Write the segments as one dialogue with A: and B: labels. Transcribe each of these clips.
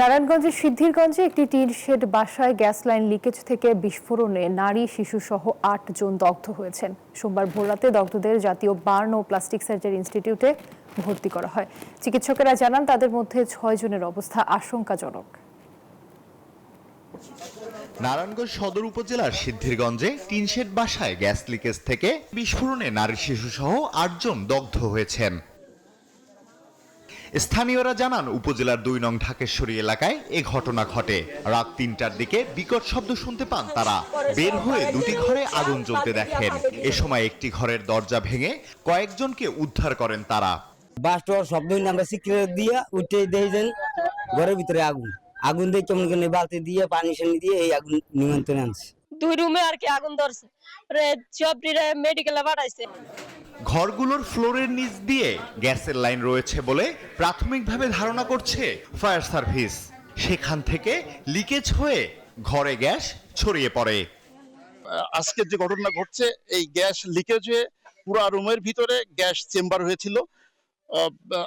A: নারায়ণগঞ্জের সিদ্ধিরগঞ্জে একটি টিন শেড বাসায় গ্যাস লাইন লিকেজ থেকে বিস্ফোরণে নারী, শিশু সহ আট জন দগ্ধ হয়েছেন। সোমবার ভোররাতে দগ্ধদের জাতীয় বার্ন ও প্লাস্টিক সার্জারি ইনস্টিটিউটে ভর্তি করা হয়। চিকিৎসকেরা জানান, তাদের মধ্যে ছয় জনের অবস্থা আশঙ্কাজনক।
B: নারায়ণগঞ্জ সদর উপজেলার সিদ্ধিরগঞ্জে টিনশেড বাসায় গ্যাস লিকেজ থেকে বিস্ফোরণে নারী, শিশু সহ আটজন দগ্ধ হয়েছেন। স্থানীয়রা জানান, উপজেলার দুই নং ঢাকেশ্বরী এলাকায় এ ঘটনা ঘটে। রাত তিনটার দিকে বিকট শব্দ শুনতে পান তারা। বের হয়ে দুটি ঘরে আগুন জ্বলতে দেখেন। এ সময় একটি ঘরের দরজা ভেঙে কয়েকজনকে উদ্ধার করেন তারা।
C: বাস্টর শব্দ আমরা সিক্রেট দিয়ে উঠে দেখি যেন ঘরের ভিতরে আগুন। আগুন দিয়ে কেমন কেমন বালতি দিয়ে, পানি সানি দিয়ে এই আগুন নিমন্ত্রণে আনছে।
D: দুই রুমে আর কি আগুন ধরছে। সবটিরে মেডিকেলে পাঠাইছে।
B: ঘরগুলোর ফ্লোরের নিচ দিয়ে গ্যাসের লাইন রয়েছে বলে প্রাথমিকভাবে ধারণা করছে ফায়ার সার্ভিস। সেখান থেকে লিকেজ হয়ে ঘরে গ্যাস ছড়িয়ে পড়ে।
E: আজকে যে ঘটনা ঘটছে এই গ্যাস লিকেজ হয়ে পুরো রুমের ভিতরে গ্যাস চেম্বার হয়েছিল।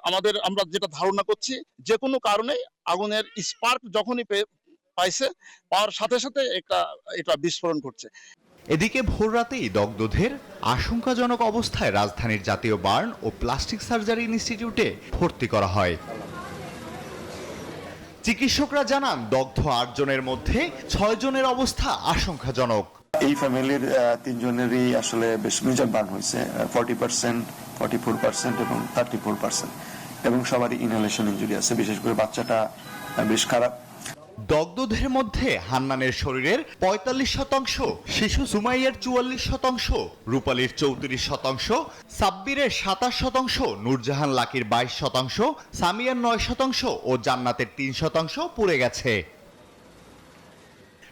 E: আমাদের আমরা যেটা ধারণা করছি যে কোনো কারণে আগুনের স্পার্ক যখনই পে- পাইছে পাওয়ার সাথে সাথে এটা এটা বিস্ফোরণ ঘটছে।
B: এদিকে ভোররাতেই দগ্ধদের আশঙ্কাজনক অবস্থায় রাজধানীর জাতীয় বার্ন ও প্লাস্টিক সার্জারি ইনস্টিটিউটে ভর্তি করা হয়। চিকিৎসকরা জানান দগ্ধ আটজনের মধ্যে ছয় জনের অবস্থা আশঙ্কাজনক।
F: এই ফ্যামিলির আহ, তিনজনেরই আসলে বেশ মেজর বার্ন হয়েছে forty percent forty four percent এবং থার্টি ফোর পার্সেন্ট এবং সবারই ইনহেলেশন ইঞ্জুরি আছে বিশেষ করে বাচ্চাটা বেশ খারাপ।
B: দগ্ধদের মধ্যে হান্নানের শরীরের পঁয়তাল্লিশ শতাংশ, শিশু সুমাইয়ের চুয়াল্লিশ শতাংশ, রূপালীর চৌত্রিশ শতাংশ, সাব্বিরের সাতাশ শতাংশ, নূরজাহান লাকির বাইশ শতাংশ, সামিয়ার নয় শতাংশ ও জান্নাতের তিন শতাংশ পুড়ে গেছে।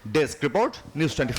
B: Desk report, news twenty